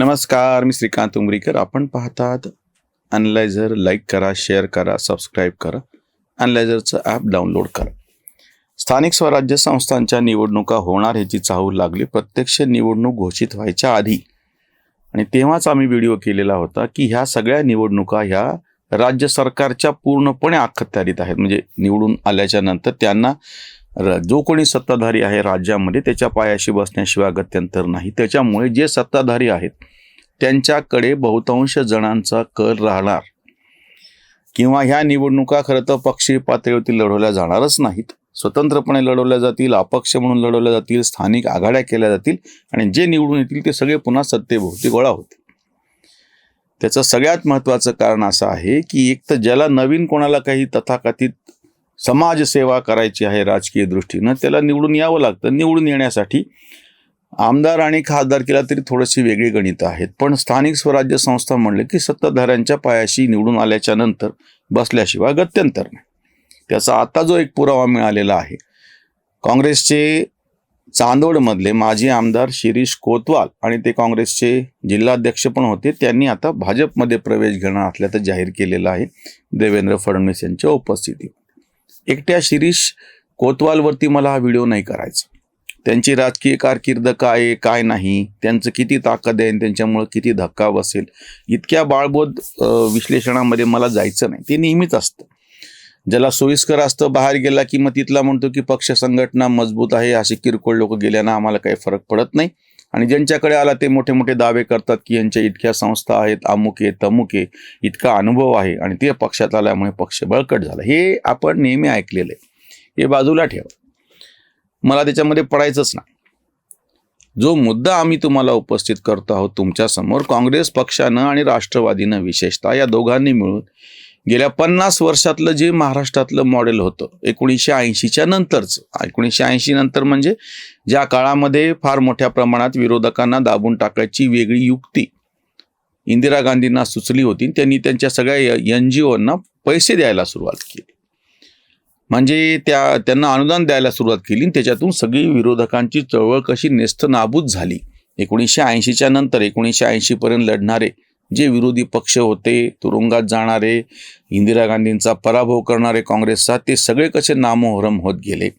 नमस्कार मी श्रीकांत उमरीकर. आपण पाहतात अनलायझर लाईक करा शेअर करा सबस्क्राईब करा. अनलायझरचं ॲप डाउनलोड करा. स्थानिक स्वराज्य संस्थांच्या निवडणुका होणार ह्याची चाहूल लागली. प्रत्यक्ष निवडणूक घोषित व्हायच्या आधी. आणि तेव्हाच आम्ही व्हिडिओ केलेला होता की ह्या सगळ्या निवडणुका ह्या राज्य सरकारच्या पूर्णपणे अखत्यारीत आहेत. म्हणजे निवडून आल्याच्यानंतर त्यांना जो कोणी सत्ताधारी आहे राज्यामध्ये त्याच्या पायाशी बसण्याशिवाय गत्यंतर नाही. त्याच्यामुळे जे सत्ताधारी आहेत त्यांच्याकडे बहुतांश जणांचा कल राहणार. किंवा ह्या निवडणुका खरं तर पक्षीय पातळीवरती लढवल्या जाणारच नाहीत. स्वतंत्रपणे लढवल्या जातील अपक्ष म्हणून लढवल्या जातील स्थानिक आघाड्या केल्या जातील आणि जे निवडून येतील ते सगळे पुन्हा सत्तेभोवती गोळा होतील. त्याचं सगळ्यात महत्त्वाचं कारण असं आहे की एक तर ज्याला नवीन कोणाला काही तथाकथित समाजसेवा करायची आहे राजकीय दृष्टीनं त्याला निवडून यावं लागतं. निवडून येण्यासाठी आमदार आणि खासदार केला तरी थोडीशी वेगळी गणितं आहेत. पण स्थानिक स्वराज्य संस्था म्हणले की सत्ताधाऱ्यांच्या पायाशी निवडून आल्याच्यानंतर बसल्याशिवाय गत्यंतर नाही. त्याचा आता जो एक पुरावा मिळालेला आहे काँग्रेसचे चांदोडमधले माजी आमदार शिरीष कोतवाल आणि ते काँग्रेसचे जिल्हाध्यक्ष पण होते त्यांनी आता भाजपमध्ये प्रवेश घेणार असल्याचं जाहीर केलेलं आहे देवेंद्र फडणवीस यांच्या उपस्थितीत. एकट्या शिरीष कोतवालवरती मला हा व्हिडिओ नाही करायचा. त्यांची राजकीय कारकीर्द काय आहे काय नाही त्यांचं किती ताकद आहे आणि त्यांच्यामुळं किती धक्का बसेल इतक्या बाळबोध विश्लेषणामध्ये मला जायचं नाही. ते नेहमीच असतं. ज्याला सोयीस्कर असतं बाहेर गेला की मग तिथला म्हणतो की पक्ष संघटना मजबूत आहे असे किरकोळ लोक गेल्यानं आम्हाला काही फरक पडत नाही. आणि ज्यांच्याकडे आला ते मोठे मोठे दावे करतात की यांच्या इतक्या संस्था आहेत अमुक आहे तमुक आहे इतका अनुभव आहे आणि ते पक्षात आल्यामुळे पक्ष बळकट झाला. हे आपण नेहमी ऐकलेलं आहे. हे बाजूला ठेवा. मला त्याच्यामध्ये पडायचंच नाही. जो मुद्दा आम्ही तुम्हाला उपस्थित करतो आहोत तुमच्यासमोर काँग्रेस पक्षानं आणि राष्ट्रवादीनं विशेषतः या दोघांनी मिळून गेल्या पन्नास वर्षातलं जे महाराष्ट्रातलं मॉडेल होतं एकोणीसशे ऐंशीच्या नंतरचं. एकोणीसशे ऐंशी नंतर म्हणजे ज्या काळामध्ये फार मोठ्या प्रमाणात विरोधकांना दाबून टाकायची वेगळी युक्ती इंदिरा गांधींना सुचली होती त्यांनी त्यांच्या सगळ्या एन जी ओंना पैसे द्यायला सुरुवात केली. म्हणजे त्या त्यांना अनुदान द्यायला सुरुवात केली आणि त्याच्यातून सगळी विरोधकांची चळवळ कशी नेस्त नाबूद झाली. एकोणीसशे ऐंशीच्या नंतर एकोणीसशे ऐंशीपर्यंत लढणारे जे विरोधी पक्ष होते तुरुंगात जाणारे इंदिरा गांधींचा पराभव करणारे काँग्रेसचा ते सगळे कसे नामोहरम होत गेले?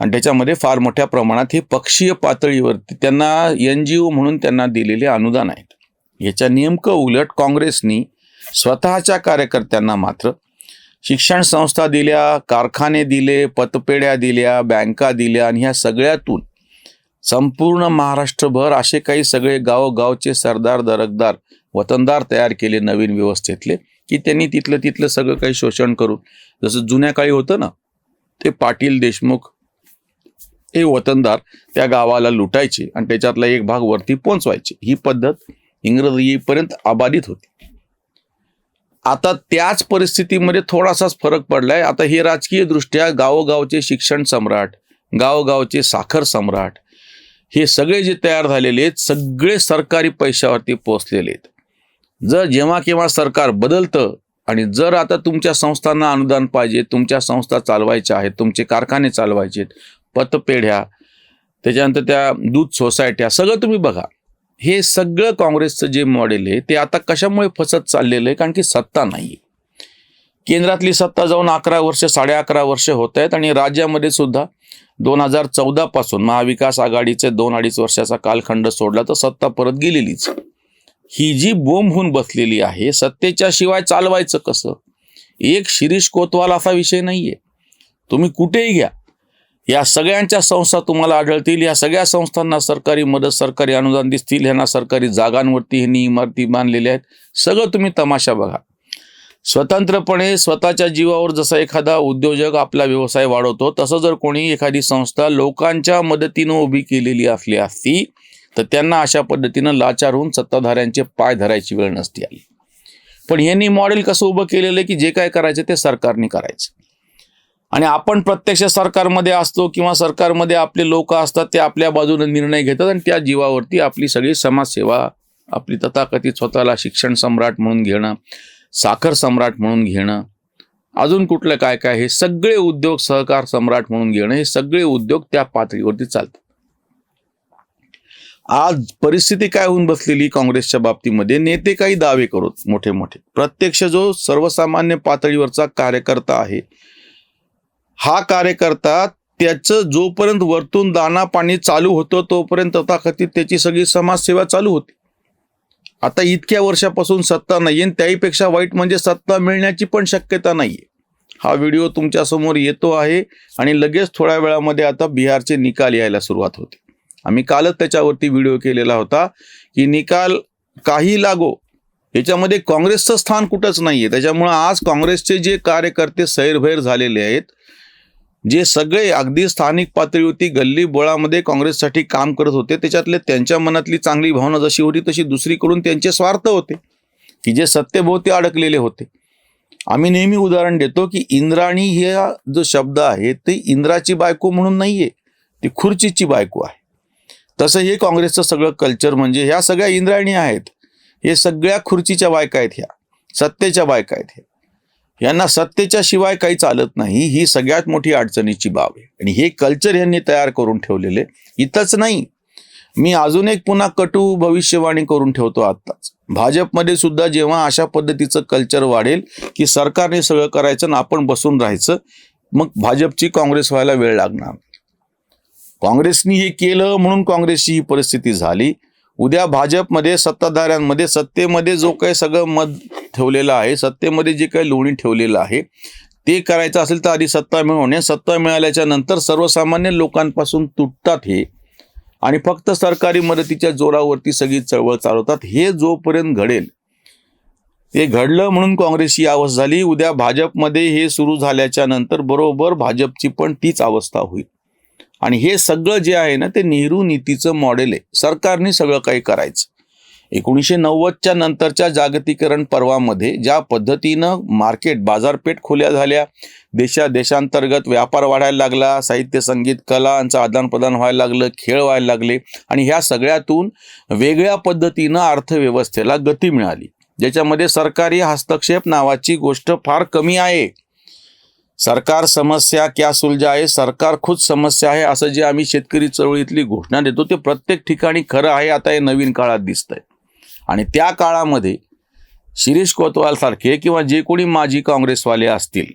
आणि त्याच्यामध्ये फार मोठ्या प्रमाणात हे पक्षीय पातळीवरती त्यांना एन जी ओ म्हणून त्यांना दिलेले अनुदान आहेत. याच्या नेमकं उलट काँग्रेसनी स्वतःच्या कार्यकर्त्यांना मात्र शिक्षण संस्था दिल्या कारखाने दिले पतपेढ्या दिल्या बँका दिल्या आणि ह्या सगळ्यातून संपूर्ण महाराष्ट्रभर असे काही सगळे गावोगावचे सरदार दरकदार वतनदार तयार केले नवीन व्यवस्थेतले की त्यांनी तिथलं तिथलं सगळं काही शोषण करून जसं जुन्या काळी होतं ना ते पाटील देशमुख हे वतनदार त्या गावाला लुटायचे आणि त्याच्यातला एक भाग वरती पोचवायचे ही पद्धत इंग्रज येईपर्यंत अबाधित होती. आता त्याच परिस्थितीमध्ये थोडासाच फरक पडलाय. आता हे राजकीय दृष्ट्या गावोगावचे शिक्षण सम्राट गावोगावचे साखर सम्राट हे सगळे जे तयार झालेले आहेत सगळे सरकारी पैशावरती पोचलेले आहेत. जर जेव्हा केव्हा सरकार बदलतं आणि जर आता तुमच्या संस्थांना अनुदान पाहिजे तुमच्या संस्था चालवायच्या आहेत तुमचे कारखाने चालवायचे आहेत पतपेढ्या त्याच्यानंतर त्या दूध सोसायट्या सगळं तुम्ही बघा. हे सगळं काँग्रेसचं जे मॉडेल आहे ते आता कशामुळे फसत चाललेलं आहे? कारण की सत्ता नाही आहे केंद्रातली सत्ता जाऊन अकरा वर्ष साडे अकरा वर्ष होत आहेत आणि राज्यामध्ये सुद्धा दोन हजार चौदा पासून महाविकास आघाडीचे दोन अडीच वर्षाचा कालखंड सोडला तर सत्ता परत गेलेलीच. ही जी बोंब होऊन बसलेली आहे सत्तेच्या शिवाय चालवायचं कसं? एक शिरीष कोतवाल असा विषय नाहीये. तुम्ही कुठेही घ्या. या सगळ्यांच्या संस्था तुम्हाला आढळतील. या सगळ्या संस्थांना सरकारी मदत सरकारी अनुदान दिसतील. ह्यांना सरकारी जागांवरती ह्यांनी इमारती बांधलेल्या आहेत. सगळं तुम्ही तमाशा बघा. स्वतंत्रपणे स्वतःच्या जीवावर जसा एखादा उद्योजक आपला व्यवसाय वाढवतो तसं जर कोणी एखादी संस्था लोकांच्या मदतीनं उभी केलेली असली असती तर त्यांना अशा पद्धतीनं लाचार होऊन सत्ताधाऱ्यांचे पाय धरायची वेळ नसती आली. पण यांनी मॉडेल कसं उभं केलेलं आहे की जे काय करायचं ते सरकारने करायचं. आणि आपण प्रत्यक्ष सरकारमध्ये असतो किंवा सरकारमध्ये आपले लोक असतात ते आपल्या बाजूने निर्णय घेतात आणि त्या जीवावरती आपली सगळी समाजसेवा आपली तथाकथित स्वतःला शिक्षण सम्राट म्हणून घेणं साखर सम्राट म्हणून घेणं अजून कुठलं काय काय हे सगळे उद्योग सहकार सम्राट म्हणून घेणं हे सगळे उद्योग त्या पातळीवरती चालतात. आज परिस्थिती काय होऊन बसलेली काँग्रेसच्या बाबतीमध्ये नेते काही दावे करत मोठे मोठे. प्रत्यक्ष जो सर्वसामान्य पातळीवरचा कार्यकर्ता आहे हा कार्यकर्ता त्याचं जोपर्यंत वरतून दाना पाणी चालू होतं तोपर्यंत तथाकथित त्याची सगळी समाजसेवा चालू होती. आता इतक्या वर्षापासून सत्ता नाही आणि त्याहीपेक्षा वाईट म्हणजे सत्ता मिळण्याची पण शक्यता नाहीये. हा व्हिडिओ तुमच्यासमोर येतो आहे आणि लगेच थोड्या वेळामध्ये आता बिहारचे निकाल यायला सुरुवात होते. आम्ही कालच त्याच्यावरती व्हिडिओ केलेला होता की निकाल काही लागो. याच्यामध्ये काँग्रेसचं स्थान कुठंच नाहीये. त्याच्यामुळं आज काँग्रेसचे जे कार्यकर्ते सैरभैर झालेले आहेत जे सगळे अगदी स्थानिक पातळीवरती गल्ली बोळामध्ये काँग्रेससाठी काम करत होते त्याच्यातले त्यांच्या मनातली चांगली भावना जशी होती तशी दुसरीकडून त्यांचे स्वार्थ होते. की जे सत्तेभोवती अडकलेले होते. आम्ही नेहमी उदाहरण देतो की इंद्राणी हे जो शब्द आहे ते इंद्राची बायको म्हणून नाही आहे ती खुर्चीची बायको आहे. तसं हे काँग्रेसचं सगळं कल्चर म्हणजे ह्या सगळ्या इंद्राणी आहेत. हे सगळ्या खुर्चीच्या बायका आहेत ह्या सत्तेच्या बायका आहेत ह्या. यांना सत्तेच्या शिवाय काही चालत नाही ही सगळ्यात मोठी अडचणीची बाब आहे. आणि हे कल्चर यांनी तयार करून ठेवलेले इथंच नाही. मी अजून एक पुन्हा कटू भविष्यवाणी करून ठेवतो आत्ताच. भाजपमध्ये सुद्धा जेव्हा अशा पद्धतीचं कल्चर वाढेल की सरकारने सगळं करायचं आणि आपण बसून राहायचं मग भाजपची काँग्रेस व्हायला वेळ लागणार. काँग्रेसनी हे केलं म्हणून काँग्रेसची ही परिस्थिती झाली. उद्या भाजपमध्ये सत्ताधाऱ्यांमध्ये सत्तेमध्ये जो काही सगळं मत ठेवलेलं आहे. सत्तेमध्ये जे काही लोणी ठेवलेलं आहे ते करायचं असेल तर आधी सत्ता मिळवणे. सत्ता मिळाल्याच्या नंतर सर्वसामान्य लोकांपासून तुटतात हे. आणि फक्त सरकारी मदतीच्या जोरावरती सगळी चळवळ चालवतात. हे जोपर्यंत घडेल ते घडलं म्हणून काँग्रेसची अवस्था झाली. उद्या भाजपमध्ये हे सुरू झाल्याच्यानंतर बरोबर भाजपची पण तीच अवस्था होईल. आणि हे सगळं जे आहे ना ते नेहरू नीतीचं मॉडेल आहे. सरकारने सगळं काही करायचं. एकोणीसशे नव्वदच्या नंतरच्या जागतिकरण पर्वामध्ये ज्या पद्धतीनं मार्केट बाजारपेठ खुल्या झाल्या देशा देशांतर्गत व्यापार वाढायला लागला साहित्य संगीत कलांचं आदानप्रदान व्हायला लागलं खेळ व्हायला लागले आणि ह्या सगळ्यातून वेगळ्या पद्धतीनं अर्थव्यवस्थेला गती मिळाली. ज्याच्यामध्ये सरकारी हस्तक्षेप नावाची गोष्ट फार कमी आहे. सरकार समस्या क्या सुलझा आहे? सरकार खुद समस्या आहे असं जे आम्ही शेतकरी चळवळीतली घोषणा देतो ते प्रत्येक ठिकाणी खरं आहे आता हे नवीन काळात दिसतंय. आणि त्या काळामध्ये शिरीष कोतवाल सारखे किंवा जे कोणी माजी काँग्रेसवाले असतील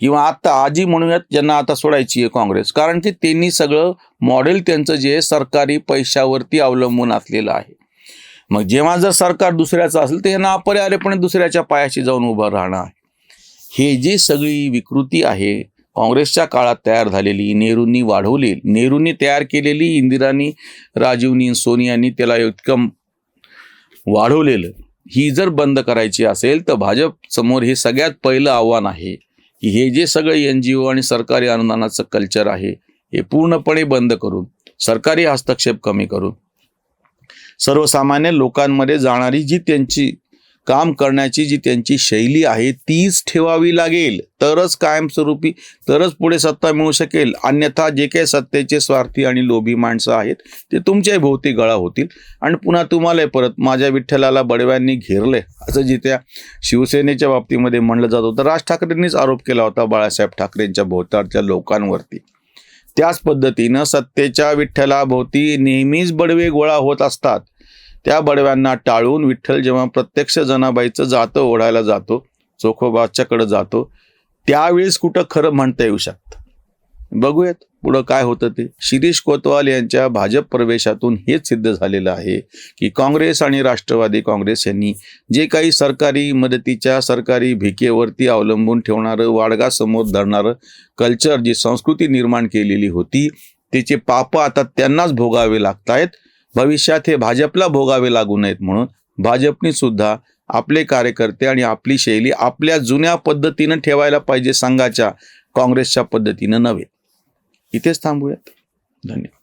किंवा आत्ता आजी म्हणूयात ज्यांना आता सोडायची आहे काँग्रेस कारण की त्यांनी सगळं मॉडेल त्यांचं जे सरकारी पैशावरती अवलंबून असलेलं आहे. मग जेव्हा जर सरकार दुसऱ्याचं असेल तर यांना अपरिहार्यपणे दुसऱ्याच्या पायाशी जाऊन उभं राहणं आहे. हे जी सगळी विकृती आहे काँग्रेसच्या काळात तयार झालेली नेहरूंनी वाढवली नेहरूंनी तयार केलेली इंदिरानी राजीवनी सोनियांनी त्याला इतकं वाढवलेलं ही जर बंद करायची असेल तर भाजप समोर हे सगळ्यात पहिलं आव्हान आहे की हे जे सगळं एन जी ओ आणि सरकारी अनुदानाचं कल्चर आहे हे पूर्णपणे बंद करून सरकारी हस्तक्षेप कमी करून सर्वसामान्य लोकांमध्ये जाणारी जी त्यांची काम करण्याची जी त्यांची शैली आहे तीच ठेवावी लागेल. तरच कायमस्वरूपी तरच पुढे सत्ता मिळू शकेल. अन्यथा जे काही सत्तेचे स्वार्थी आणि लोभी माणसं आहेत ते तुमच्याही भोवती गळा होतील. आणि पुन्हा तुम्हालाही परत माझ्या विठ्ठलाला बडव्यांनी घेरले असं जिथे शिवसेनेच्या बाबतीमध्ये म्हणलं जात होतं. राज ठाकरेंनीच आरोप केला होता बाळासाहेब ठाकरेंच्या भोवतालच्या लोकांवरती. त्याच पद्धतीनं सत्तेच्या विठ्ठलाभोवती नेहमीच बडवे गोळा होत असतात. त्या बडव्यांना टाळून विठ्ठल जेव्हा प्रत्यक्ष जनाबाईचं जातं ओढायला जातो चोखोबाच्याकडे जातो त्यावेळेस कुठं खरं म्हणता येऊ शकतं? बघूयात पुढं काय होतं ते. शिरीष कोतवाल यांच्या भाजप प्रवेशातून हेच सिद्ध झालेलं आहे की काँग्रेस आणि राष्ट्रवादी काँग्रेस यांनी जे काही सरकारी मदतीच्या सरकारी भिकेवरती अवलंबून ठेवणारं वाडगा समोर धरणारं कल्चर जी संस्कृती निर्माण केलेली होती त्याचे पाप आता त्यांनाच भोगावे लागत आहेत भविष्यात हे भाजपला भोगावे लागू नयेत म्हणून भाजपने सुद्धा आपले कार्यकर्ते आणि आपली शैली आपल्या जुन्या पद्धतीनं ठेवायला पाहिजे संघाच्या काँग्रेसच्या पद्धतीनं नव्हे. इथेच थांबूयात. धन्यवाद.